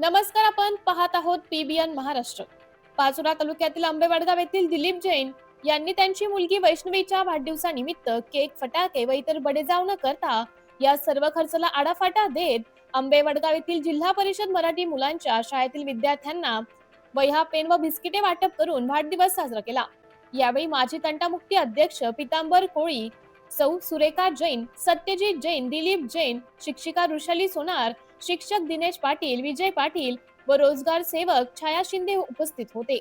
नमस्कार आपण पाहत आहोत पीबीएन महाराष्ट्र. पाचोरा तालुक्यातील आंबेवाडगाव येथील दिलीप जैन यांनी त्यांची मुलगी वैष्णवीच्या वाढदिवसानिमित्त केक फटाके व इतर बडेजाव न करता या सर्व खर्चाला आडाफाटा देत आंबेवडगाव येथील जिल्हा परिषद मराठी मुलांच्या शाळेतील विद्यार्थ्यांना वह्या पेन व बिस्किटे वाटप करून वाढदिवस साजरा केला. यावेळी माजी तंटामुक्ती अध्यक्ष पितांबर कोळी सौ सुरेखा जैन सत्यजित जैन दिलीप जैन शिक्षिका ऋषाली सोनार शिक्षक दिनेश पाटील विजय पाटील व रोजगार सेवक छाया शिंदे उपस्थित होते.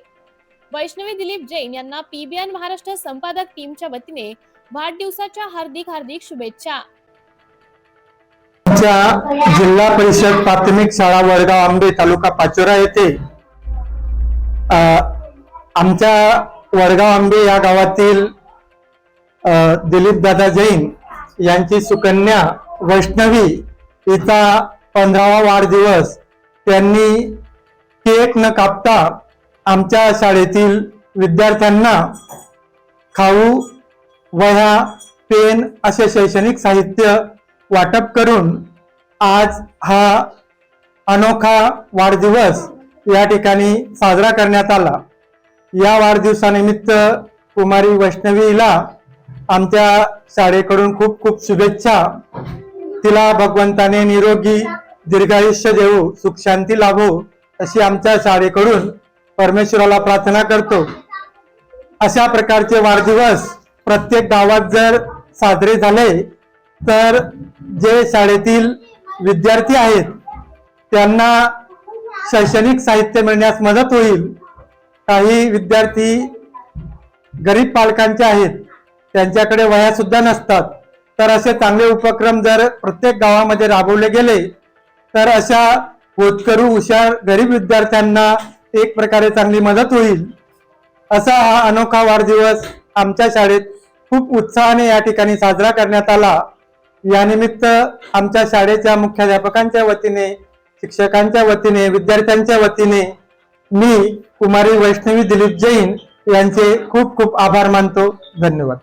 वैष्णवी दिलीप जैन यांना पीबीएन महाराष्ट्र संपादक टीमच्या वतीने वाढदिवसाच्या हार्दिक हार्दिक शुभेच्छा. जिल्हा परिषद प्राथमिक शाळा वडगाव आंबे तालुका पाचोरा येथे आमच्या वडगाव आंबे या गावातील दिलीप दादा जैन यांची सुकन्या वैष्णवी हिचा पंधरावा वाढदिवस. त्यांनी केक न कापता आमच्या शाळेतील विद्यार्थ्यांना खाऊ वह्या पेन असे शैक्षणिक साहित्य वाटप करून आज हा अनोखा वाढदिवस या ठिकाणी साजरा करण्यात आला. या वाढदिवसानिमित्त कुमारी वैष्णवीला आमच्या शाळेकडून खूप खूप शुभेच्छा. तिला भगवंताने निरोगी दीर्घायुष्य देऊ सुख शांती लाभो अशी आमच्या शाळेकडून परमेश्वराला प्रार्थना करतो. अशा प्रकारचे वाढदिवस प्रत्येक गावात जर साजरे झाले तर जे शाळेतील विद्यार्थी आहेत त्यांना शैक्षणिक साहित्य मिळण्यास मदत होईल. काही विद्यार्थी गरीब पालकांचे आहेत त्यांच्याकडे वया सुद्धा नसतात. तर असे चांगले उपक्रम जर प्रत्येक गावामध्ये राबवले गेले तर अशा होतकरू हुशार गरीब विद्यार्थ्यांना एक प्रकारे चांगली मदत होईल. असा हा अनोखा वाढदिवस आमच्या शाळेत खूप उत्साहाने या ठिकाणी साजरा करण्यात आला. यानिमित्त आमच्या शाळेच्या मुख्याध्यापकांच्या वतीने शिक्षकांच्या वतीने विद्यार्थ्यांच्या वतीने मी कुमारी वैष्णवी दिलीप जैन यांचे खूप खूप आभार मानतो. धन्यवाद.